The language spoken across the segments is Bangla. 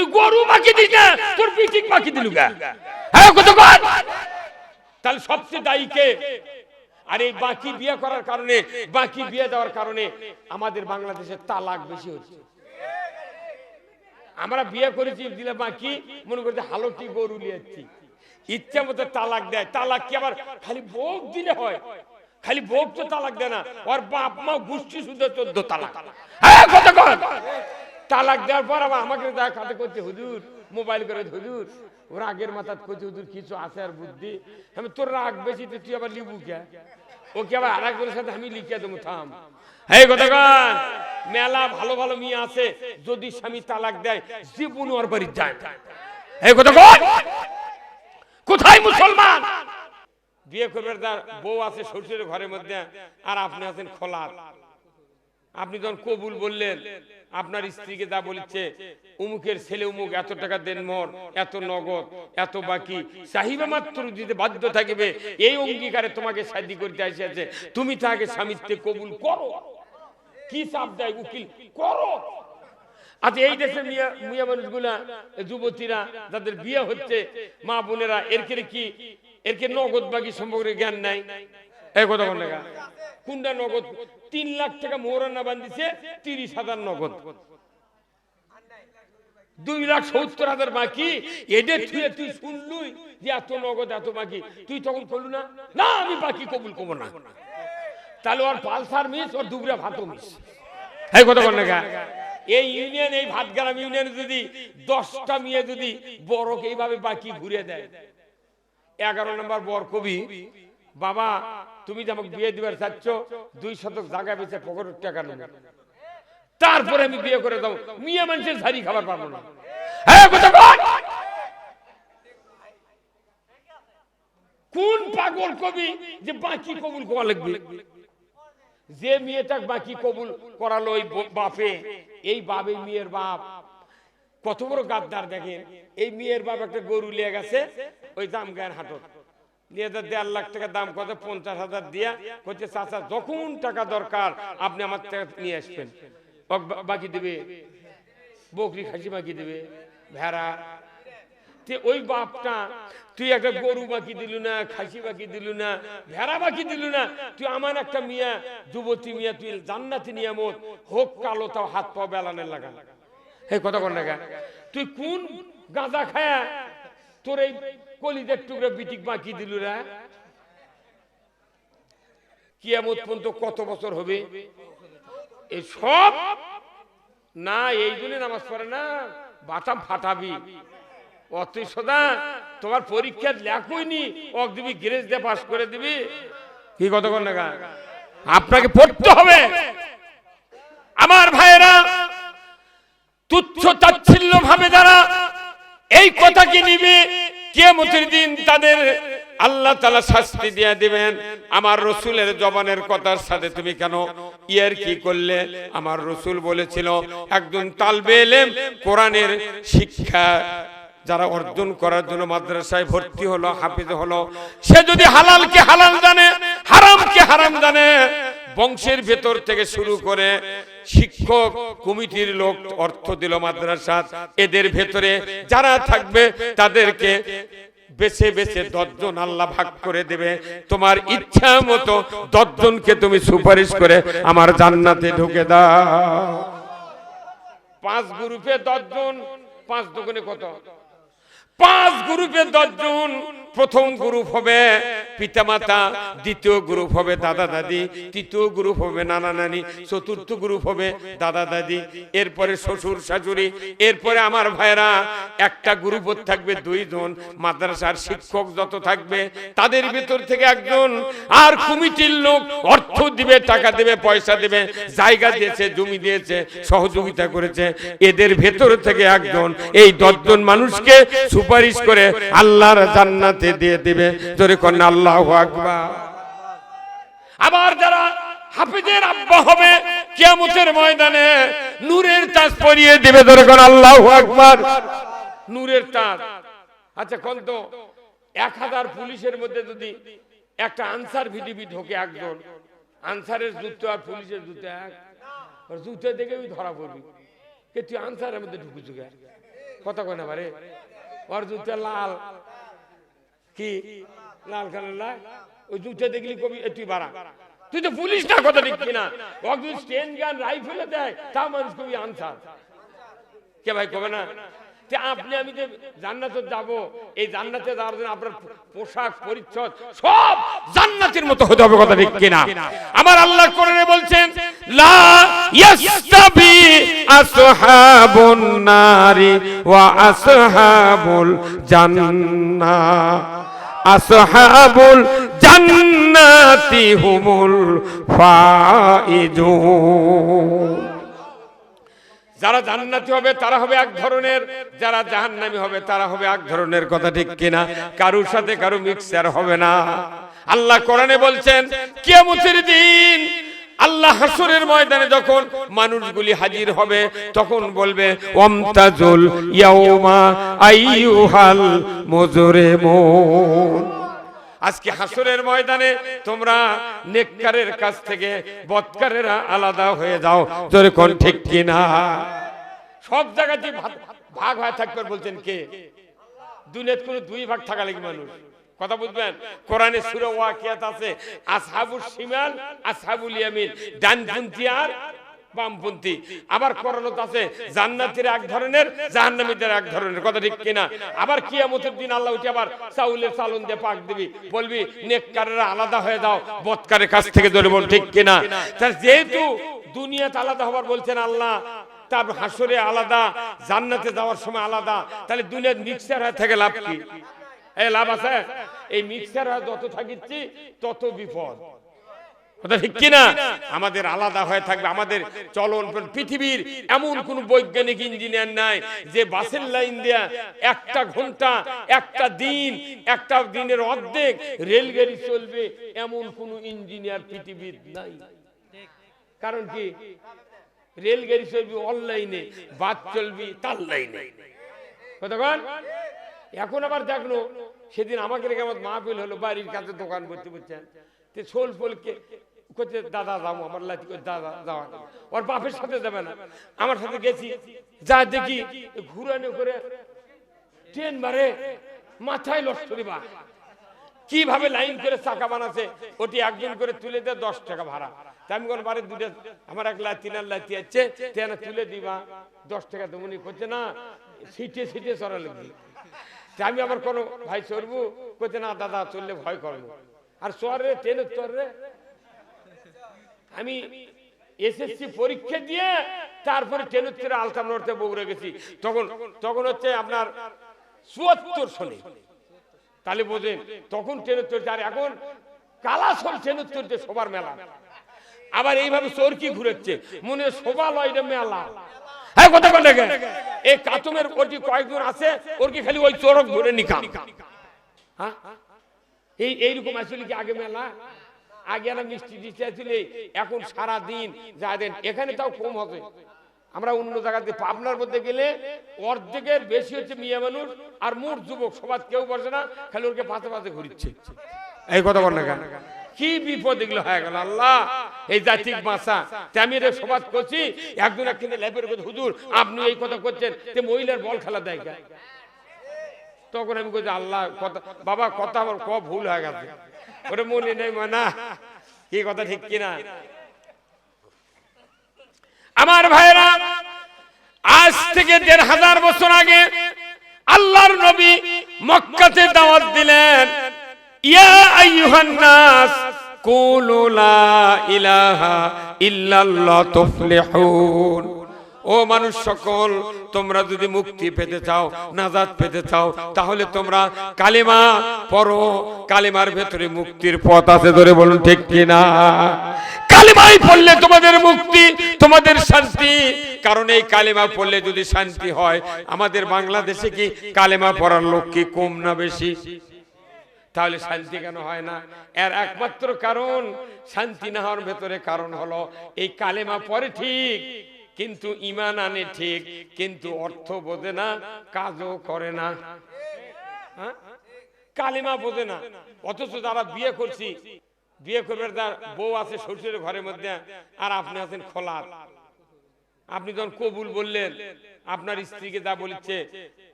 তুই গরু বাকি দিস না তোর পিটিক বাকি দিলু গা। হ্যাঁ কত কর তাহলে সবচেয়ে দায়ী কে? আর এই বাকি বিয়ে করার কারণে বাকি বিয়ে দেওয়ার কারণে আমাদের বাংলাদেশে তালাক বেশি হচ্ছে। আমরা বিয়ে করেছি দিলে বাকি মনে করছে হালটি গরু নিয়েছি ইচ্ছা মতো তালাক দেয় তালাক কি আবার খালি ভোগ দিলে হয়? খালি ভোগ তো তালাক দেয় না ওর বাপ মা গোষ্ঠী শুদ্ধ চোদ্দ তালাক। হ্যাঁ, কত কর? তালাক দেওয়ার পর আবার আমাকে দেখা কাতে করছে, হুজুর, মোবাইল করে, হুজুর ওর আগের মাথাত করছে, হুজুর, কিছু আছে আর বুদ্ধি? আমি, তোর রাগ বেশি, তো তুই আবার লিবু কে? ওকে আবার আর একজনের সাথে আমি লিখে দেবো, থাম। কথা মেলা ভালো ভালো মেয়ে আছে, যদি স্বামী তালাক দেয় জীবন ওর বাড়ি যায় কথা কোথায় মুসলমান? বিয়ে করবে তার বউ আছে শ্বশুরের ঘরের মধ্যে, আর আপনি আছেন খোলা আপনি যখন কবুল বললেন, আপনার স্ত্রীকে যা বলছে উমুকের ছেলে উমুক, এত টাকা দেন মর, এত নগদ, এত বাকি চাহিবে মাত্র দিতে বাধ্য থাকিবে, এই অঙ্গীকারে তোমাকে শাদি করতে আসিয়াছে। তুমি তাকে স্বামীত্বে কবুল করো। কি চাপ দেয় উকিল? করো। আচ্ছা এই দেশের মিয়া মিয়া মানুষগুলা, যুবতীরা, যাদের বিয়ে হচ্ছে, মা বোনেরা এরকে কি এরকে নগদ বাকি সম্পর্কে জ্ঞান নাই? এই কথা কোনটা নগদ। তিন লাখ টাকা মোহরানা বান্ধিছে তিরিশ হাজার নগদ। দুই লাখ সত্তর হাজার বাকি। এদের তুই তুই শুনলুই যে এত নগদ, এত বাকি। তুই তখন বললু না না, আমি বাকি কবুল করব না। তাহলে ওর পালসার মিস, ওর দুবরা ভাতও মিস। হ্যাঁ কথা কোন লেখা এই ইউনিয়ন, এই ভাতগ্রাম ইউনিয়নে যদি দশটা মেয়ে যদি বড়কে এইভাবে বাকি ঘুরে দেয়। এগারো নম্বর বর কবি বাবা, তুমি যে আমাকে বিয়ে দিবার চাচ্ছ, দুই শতক জায়গা বেঁচে পকেটের টাকা নেবে তারপরে আমি বিয়ে করে দাও মিয়া মানুষের ঝাড়ি খাবার পাবো না। কোন পাগল কবি যে বাকি কবুল করা লাগবে? যে মেয়েটা বাকি কবুল করালো ওই বাপে, এই বাবে মেয়ের বাপ। কত বড় গাদ্দার দেখেন? এই মেয়ের বাপ একটা গরু লিয়ে গেছে, ওই দাম গায়ের হাটত। নিয়ে দেড় লাখ টাকা দাম কত পঞ্চাশ হাজার দিয়া চাচা, যখন টাকা দরকার, আপনি আমার টাকা নিয়ে আসবেন। বাকি দেবে, বকরি খাসি বাকি দেবে, ভেড়া। ওই বাপটা, তুই একটা গরু বাকি দিল না, খাসি বাকি দিল না, ভেড়া বাকি দিল না, তুই আমার একটা মিয়া, যুবতী মিয়া, তুই জান্নাতি নিয়ামত, হোক কালো তাও হাত পাও বেলানের লাগা। এই কথা কোন? তুই কোন গাঁজা খায়া তোর এই কলিদের টুকরা বিটিক বাকি দিলু রা। কিয়ামত পর্যন্ত কত বছর হবে? এই সব? না, এই জন্য নামাজ পড়ে না। বাটাম ফাটাবি। অতই সদা তোমার পরীক্ষা লেখইনি ওক দিবি গ্রেস দিয়ে পাস করে দিবি। কি কত কোন টাকা আপনাকে পড়তে হবে। আমার ভাইয়েরা তুচ্ছ তাচ্ছিল্য ভাবে যারা এই কথাকে নিবে কেমতের দিন তাদের আল্লাহ তালা শাস্তি দিয়ে দিবেন। আমার রসুলের জবানের কথার সাথে তুমি কেন ইয়ার কি করলে? আমার রসুল বলেছিল, একজন তালবে এলেম কোরআনের শিক্ষা যারা অর্জন করার জন্য মাদ্রাসায় ভর্তি হলো, হাফিজ হলো, সে যদি হালালকে হালাল জানে, হারামকে হারাম জানে বংশের ভেতর থেকে শুরু করে শিক্ষক, কমিটির লোক, অর্থ দিল মাদ্রাসা, এদের ভেতরে যারা থাকবে তাদেরকে বেছে বেছে দশজন আল্লাহ ভাগ করে দেবে। তোমার ইচ্ছা মতো দশজনকে তুমি সুপারিশ করে আমার জান্নাতে ঢুকে দাও। পাঁচ গ্রুপে দশজন, পাঁচ দোকানে কত? পাঁচ গ্রুপে দশজন, প্রথম গ্রুপ হবে পিতামাতা, দ্বিতীয় গ্রুপ হবে দাদা, দাদি, তৃতীয় গ্রুপ হবে নানা, নানি, চতুর্থ গ্রুপ হবে দাদা, দাদি, এরপরে শ্বশুর, শাশুড়ি, এরপরে আমার ভাইরা একটা গ্রুপ থাকবে দুইজন, মাদ্রাসার শিক্ষক যত থাকবে, তাদের ভিতর থেকে একজন, আর কমিটির লোক অর্থ দিবে, টাকা দেবে, পয়সা দেবে, জায়গা দিয়েছে, জমি দিয়েছে, সহযোগিতা করেছে, এদের ভেতর থেকে একজন, এই দশজন মানুষকে সুপারিশ করে আল্লাহর জান্নাতে দিয়ে দিবে। জোরে কন্যা, আল্লাহ আবার যারা হাফিজের আব্বা হবে, কিয়ামতের ময়দানে নূরের তাজ পরিয়ে দিবে, ধরে কোন আল্লাহ আকবার। নূরের তাজ। আচ্ছা কোন তো? এক হাজার পুলিশের মধ্যে যদি একটা আনসার ভিডিবি ঢোকে একজন, আনসারের জুতো আর পুলিশের জুতো এক। জুতো দেখে ওই ধরা পড়বি। কে তুই আনসারের মধ্যে ঢুকুছু কথা কয় না পারে ওর জুতা লাল। কি? লাল ওই দেখলি কবি, এ তুই তো পুলিশ না, কথা স্টেন গান, রাইফেলে দেয় তা মানুষ কবি আনসার। কে ভাই কবে না? আপনি, আমি যে জান্নাতে যাব, এই জান্নাতে যাওয়ার জন্য আপনার পোশাক, পরিচ্ছদ, সব জান্নাতের মতো হতে হবে, কথা ঠিক কিনা? আমার আল্লাহ কোরআনে বলছেন, লা ইয়াস্তাবি আসহাবুল জান্নাহ। আসহাবুল জান্নাতি হুমুল ফাইজুন। যারা জান্নাতি হবে, তারা হবে এক ধরনের, যারা জাহান্নামী হবে, তারা হবে এক ধরনের কথা ঠিক কিনা? কারুর সাথে কারু মিক্সার হবে না। আল্লাহ কোরআনে বলছেন, কিয়ামতের দিন আল্লাহ হাসরের ময়দানে যখন মানুষগুলি হাজির হবে, তখন বলবে ওমতাজুল ইয়াউমা আইয়ুহাল মুজরিমুন। আজকে হাসরের ময়দানে তোমরা নেককারের কাছ থেকে বৎকারেরা আলাদা হয়ে যাও জোরে কোন ঠিক কিনা। সব জায়গাতে ভাগ- হয়ে থাকবে বলছেন কে? দুনিয়াত কোনো দুই ভাগ থাকা লাগে মানুষ। কথা বুঝবেন? কোরআনে সূরা ওয়াকিয়াত আছে, আসহাবুস শিমাল, আসহাবুল ইয়ামিন। ডানপন্থী আর বামপন্থী। আবার কোরআনত আছে, জান্নাতীর এক ধরনের, জাহান্নামীদের এক ধরনের। কথা ঠিক কিনা? আবার কিয়ামতের দিন আল্লাহ উঠে আবার চাউলের চালন দিয়ে পাক দিবি। বলবি, নেককারেরা আলাদা হয়ে যাও, বৎকারের কাছ থেকে ধরে বল, ঠিক কিনা? তার যেহেতু দুনিয়াতে আলাদা হবার বলছেন আল্লাহ, তার হাসরে আলাদা, জান্নাতে যাওয়ার সময় আলাদা। তাহলে দুনিয়ার মিক্সার হয়ে থেকে লাভ কি? এই লাভ আছে? এই মিক্সার হয়ে যত থাকিচ্ছি, তত বিপদ। আমাদের আলাদা হয়ে থাকবে, আমাদের চলন পৃথিবীর এমন কোন বৈজ্ঞানিক ইঞ্জিনিয়ার নাই যে বাসের লাইন দেয়া একটা ঘণ্টা, একটা দিন, একটা দিনের অর্ধেক রেলগাড়ি চলবে এমন কোন ইঞ্জিনিয়ার পৃথিবীর নাই। কারণ কি? রেলগাড়ি চলবি অনলাইনে বাস চলবি তার লাইনে কতক্ষণ এখন আবার দেখল, সেদিন আমাকে রেখে আমার মাহফিল হলো, বাড়ির কাছে দোকান করতে বলছেন ছোল ফলকে করছে দাদা যাও, আমার করে দাদা যাওয়া ওর বাপের সাথে যাবে না। আমার সাথে গেছি। যা দেখি, ঘুরানো করে ট্রেন মারে, মাথায় লস্করি বা কীভাবে লাইন করে চাকা বানাচ্ছে ওটি একজন করে তুলে দেয় দশ টাকা ভাড়া। তা আমি কোন বারে দুটো আমার এক লাইন তিনার লাইতি আছে তেনা তুলে দিবা। দশ টাকা তেমনি করছে না সিটে সিটে চড়া লাগবে। তা আমি আমার কোনো ভাই চড়বো করছে না, দাদা চললে ভয় করব। আর চরে ট্রেনের চরে আমি এসএসসি পরীক্ষা দিয়ে তারপরে ট্রেনের চড়ে আলতাম নড়তে বগুড়ে গেছি। তখন তখন হচ্ছে আপনার চুয়াত্তর সনে। তাহলে বোঝেন, তখন ট্রেনের চড়ছে আর এখন কালাসল ট্রেনের চড়ছে সবার মেলা। আবার এইভাবে চোরকি ঘুরেছে, মনে শোভা লয় মেলা। হ্যাঁ কথা কথা এই কাতুমের ওটি কয়েকজন আছে, ওর কি খালি ওই চোরক ধরে নিকাম হ্যাঁ? এই, এইরকম আসলে কি আগে মেলা? আগে একটা মিষ্টি টিষ্টি এখন সারা দিন যা দেন এখানে তাও কম হবে। আমরা অন্য জায়গাতে পাবনার মধ্যে গেলে অর্ধেকের বেশি হচ্ছে মিয়া মানুষ আর মোট যুবক সবার কেউ বসে না খালি ওকে পাতে পাতে ঘুরিচ্ছে। এই কথা বল না কেন? কি বিপদ এগুলো হয়ে গেল আল্লাহ! এই জাতিক বাঁচা আমি এটা সবাদ করছি একজন একদিনে ল্যাপের কথা হুজুর আপনি এই কথা করছেন যে মহিলার বল খেলা দেয়? তখন আমি বলছি আল্লাহ কথা বাবা কথা আমার ক ভুল হয়ে গেছে। ওরে মনে নেই মানা কি কথা, ঠিক কিনা? আমার ভাইরা আজ থেকে দেড় হাজার বছর আগে আল্লাহর নবী মক্কাতে দাওয়াত দিলেন, ইয়া আইয়ুহান নাস কুলু লা ইলাহা ইল্লাল্লাহ তুফলিহুন। ও মানুষ সকল, তোমরা যদি মুক্তি পেতে চাও, নাজাত পেতে চাও, তাহলে তোমরা কালিমা পড়ো। কালিমার ভেতরে মুক্তির পথ আছে, ধরে বলুন ঠিক কিনা? কালিমাই পড়লে তোমাদের মুক্তি, তোমাদের শান্তি। কারণ এই কালিমা পড়লে যদি শান্তি হয়, আমাদের বাংলাদেশে কি কালিমা পড়ার লোক কি কম না বেশি? তাহলে শান্তি কেন হয় না? এর একমাত্র কারণ, শান্তি না হওয়ার ভেতরে কারণ হলো, এই কালেমা পরে ঠিক কিন্তু ইমান আনে ঠিক, কিন্তু অর্থ বোঝে না, কাজও করে না। হ্যাঁ? কালিমা বোঝে না। অথচ যারা বিয়ে করছি, বিয়ে করবে তার বউ আছে শ্বশুরের ঘরের মধ্যে, আর আপনি আছেন খোলার। আপনি যখন কবুল বললেন, আপনার স্ত্রীকে যা বলছে,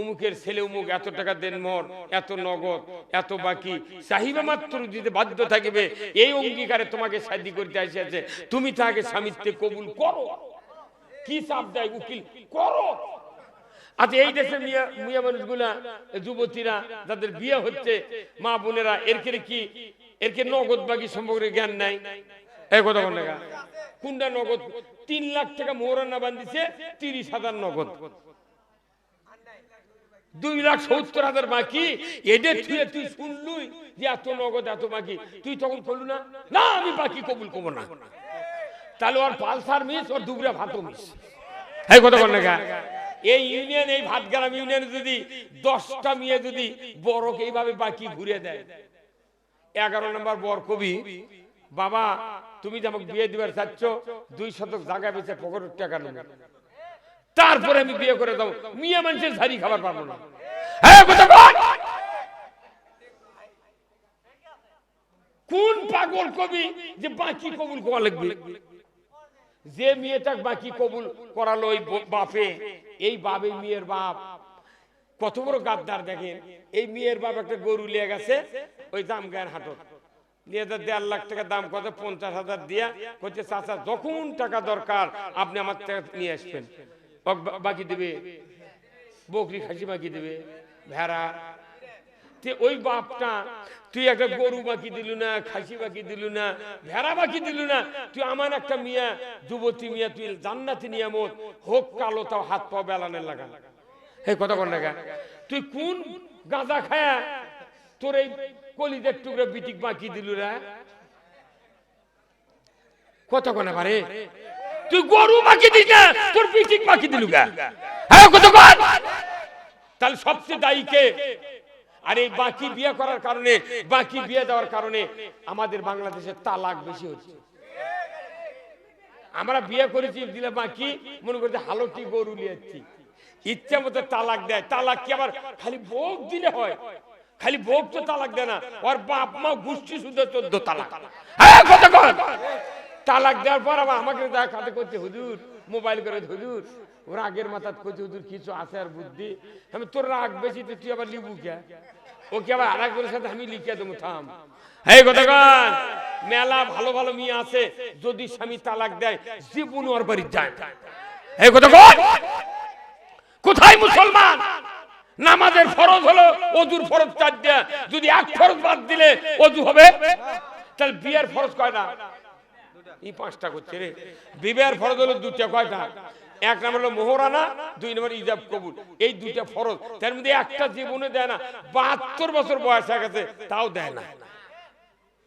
উমুকের ছেলে উমুক, এত টাকা দেন মর, এত নগদ, এত বাকি চাহিবা মাত্র দিতে বাধ্য থাকিবে, এই অঙ্গীকারে তোমাকে শাদি করতে আসিয়াছে। তুমি তাকে স্বামীত্বে কবুল করো। কি চাপ দেয় উকিল? করো। আচ্ছা এই দেশের মিয়া মিয়া মানুষগুলা যুবতীরা যাদের বিয়ে হচ্ছে মা বোনেরা এর কে কি? এর কে নগদ বাকি সম্পর্কে জ্ঞান নাই? এই কথা কোন? টাকা কোনটা নগদ? তিন লাখ টাকা মোহরানা বান্ধিছে তিরিশ হাজার নগদ। দুই লাখ সত্তর হাজার বাকি? এদের তুই তুই শুনলুই যে এত নগদ এত বাকি। তুই তখন করলু না? না আমি বাকি কবুল করব না। তাহলে ওর পালসার মিস ওর দুবরা ভাতও মিস। এই কথা বল না এই ইউনিয়ন এই ভাতগ্রাম ইউনিয়নে যদি দশটা মেয়ে যদি বড়কে এইভাবে বাকি ঘুরে দেয়। এগারো নম্বর বর কবি বাবা তুমি যে আমাকে বিয়ে দিবার চাচ্ছ দুই শতক জায়গা বেঁচে পকেটের টাকা নেবে। তারপরে আমি বিয়ে করে দেবো। মেয়ে মানুষের ঝাড়ি খাবার পাবো না। হ্যাঁ কোন পাগল কবি যে বাকি কবুল করা লাগবে? যে মেয়েটা বাকি কবুল করালো ওই বাপে, এই বাবে মেয়ের বাপ। কত বড় গাদ্দার দেখেন। এই মেয়ের বাপ একটা গরু নিয়ে গেছে ওই দাম গায়ের হাটত দেড় লাখ টাকা দাম কত, পঞ্চাশ হাজার যখন টাকা দরকার, আপনি আমার টাকা নিয়ে আসবেন। দেবে, বকরি খাসি দেবে, ভেড়া। ওই বাপটা তুই একটা গরু বাকি দিল না, খাসি বাকি দিল না, ভেড়া বাকি দিল না, তুই আমার একটা মিয়া, যুবতী মিয়া, তুই জান্নাতি নিয়ামত, হোক কালো তাও হাত পাও বেলানের লাগা। হে কথা কর লাগা তুই কোন গাঁজা খায়া তোর এই কলিদের টুকরো বিটিক বাকি দিল রে? কত কোনা পারে তুই গরু বাকি দিস না, তোর বিটিক বাকি দিলু গা। হ্যাঁ কত কর তাহলে সবচেয়ে দায়ী কে? আর এই বাকি বিয়ে করার কারণে, বাকি বিয়ে দেওয়ার কারণে আমাদের বাংলাদেশে তালাক বেশি হচ্ছে। আমরা বিয়ে করেছি, দিলে বাকি, মনে করছে হালটি গরু নিয়েছি ইচ্ছা মতো তালাক দেয়, তালাক কি আবার খালি ভোগ দিলে হয়? খালি ভোগ তো তালাক দেয় না, ওর বাপ মা গোষ্ঠী শুধু চোদ্দ তালাক। হ্যাঁ তালাক দেওয়ার পর আবার আমাকে দেখা করছে, হুজুর মোবাইল করে হুজুর ওর আগের মাথাত করছে হুজুর, কিছু আছে আর বুদ্ধি? আমি, তোর রাগ বেশি, তো তুই আবার লিবু কে ওকে আবার আর একজনের সাথে আমি লিখে দেবো, থাম। এই কথা মেলা ভালো ভালো মেয়ে আছে, যদি স্বামী তালাক দেয়, জীবন ওর বাড়ি যায় এই কথা কোথায় মুসলমান? নামাজের ফরজ হলো অজুর ফরজ চারটা, যদি এক ফরজ বাদ দিলে অজু হবে? তাহলে বিয়ের ফরজ কয়টা? এই পাঁচটা করছে রে। বিবাহের ফরজ হলো দুটা কয়টা এক নম্বর হলো মোহরানা, দুই নম্বর ইজাব কবুল। এই দুইটা ফরজ। তার মধ্যে একটা জীবনে দেয় না, বাহাত্তর বছর বয়স হয়ে গেছে, তাও দেয় না।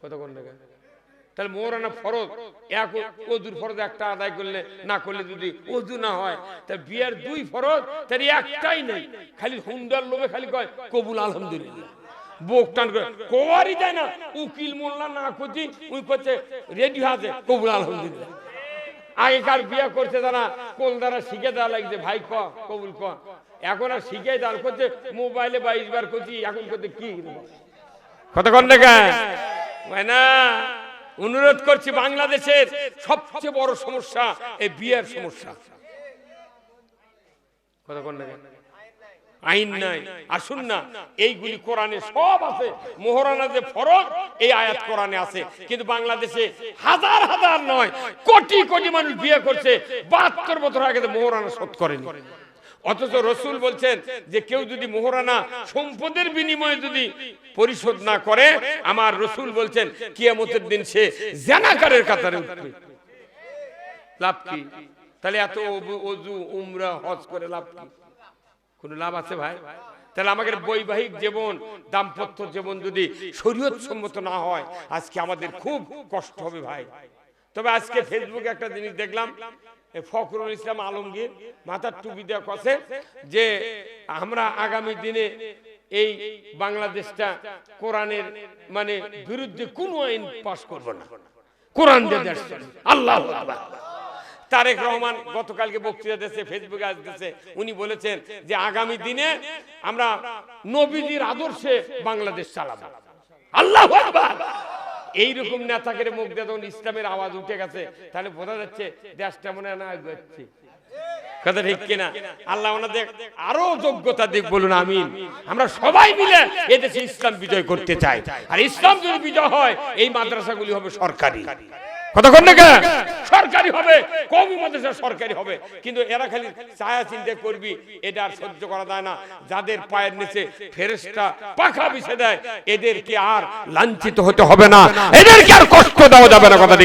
কতক্ষণ থেকে তাহলে মোহরানা ফরজ, এক অজুর ফরজ একটা আদায় করলে, না করলে যদি অজু না হয়, তা বিয়ের দুই ফরজ, তার একটাই নেই। খালি হুন্ডার লোভে খালি কয়, কবুল আলহামদুলিল্লাহ। বুক টান করে কোয়ারই যায় না। উকিল মোল্লা না করছি উই করছে রেডি আছে কবুল, আলহামদুলিল্লাহ। আগেকার বিয়ে করছে তারা কোল দ্বারা শিখে দেওয়া লাগছে, ভাই, ক, কবুল, ক। এখন আর শিখে দেওয়া করছে মোবাইলে বাইশ বার করছি এখন করতে কি? কতক্ষণ দেখা না অনুরোধ করছি বাংলাদেশের সবচেয়ে বড় সমস্যা, এই বিয়ের সমস্যা। কতক্ষণ দেখা আইন নাই আসুন না। এইগুলি কোরআনে সব আছে। মোহরানা যে ফরজ এই আয়াত কোরআনে আছে। কিন্তু বাংলাদেশে হাজার হাজার নয় কোটি কোটি মানুষ বিয়ে করছে। বাহাত্তর বছর আগে মোহরানা শোধ করেনি। অথচ রসুল বলছেন যে কেউ যদি মোহরানা সম্পদের বিনিময়ে যদি পরিশোধ না করে আমার রসুল বলছেন কিয়ামতের দিন সে জেনাকারের কাতারে উঠবে। লাভ কি? তাহলে এত অজু উমরা হজ করে লাভ কি? কোনো লাভ আছে ভাই তাহলে আমাদের বৈবাহিক জীবন, দাম্পত্য জীবন যদি শরীয়ত সম্মত না হয়, আজকে আমাদের খুব কষ্ট হবে ভাই তবে আজকে ফেসবুকে একটা জিনিস দেখলাম ফখরুল ইসলাম আলমগীর মাথার টুপি দেওয়া কষে যে আমরা আগামী দিনে এই বাংলাদেশটা কোরআনের মানে বিরুদ্ধে কোনো আইন পাশ করব না কোরআন দিয়ে দেশ। আল্লাহ আকবার। তারেক রহমান গতকালকে বক্তৃতা দিয়েছে ফেসবুকে আসতেছে। উনি বলেছেন যে আগামী দিনে আমরা নবীজির আদর্শে বাংলাদেশ চালাবো। আল্লাহ এইরকম নেতাকে মুখ দিয়ে যখন ইসলামের আওয়াজ উঠে গেছে, তাহলে বোঝা যাচ্ছে দেশটা মনে না এগোচ্ছে। কথা ঠিক কিনা? আল্লাহ ওনাদের আরও যোগ্যতা দিক বলুন, আমিন। আমরা সবাই মিলে এদেশে ইসলাম বিজয় করতে চাই। আর ইসলাম যদি বিজয় হয়, এই মাদ্রাসাগুলি হবে সরকারি। কতক্ষণ না? সরকারি হবে মাদ্রাসা সরকারি হবে। কিন্তু এরা খালি চিন্তা করবি, এটা আর সহ্য করা যায় না। যাদের পায়ের নিচে ফেরেশতা পাখা বিছে দেয়, এদেরকে আর লাঞ্ছিত হতে হবে না। এদেরকে আর কষ্ট দেওয়া যাবে না, কথা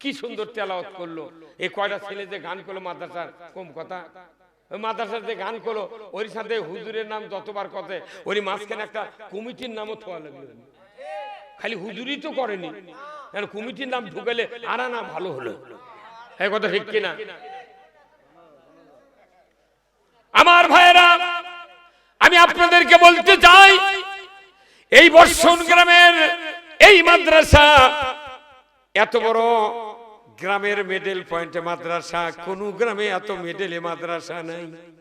কি সুন্দর তেলাওয়াত করল। এই কয়টা ছেলে যে গান করল মাদ্রাসার? কম কথা। মাদ্রাসার যে গান করল, ওর সাথে হুজুরের নাম যতবার কথা ওর মাঝখানে একটা কমিটির নামও খালি হুজুরি তো করেনি। কারণ কমিটির নাম ঢুকালে আর না ভালো হলো। এই কথা ঠিক কিনা? আমার ভাইয়েরা, আমি আপনাদেরকে বলতে চাই, এই বর্ষণ গ্রামের এই মাদ্রাসা এত বড় গ্রামের মেডেল পয়েন্টে মাদ্রাসা, কোন গ্রামে এত মেডেলে মাদ্রাসা নাই।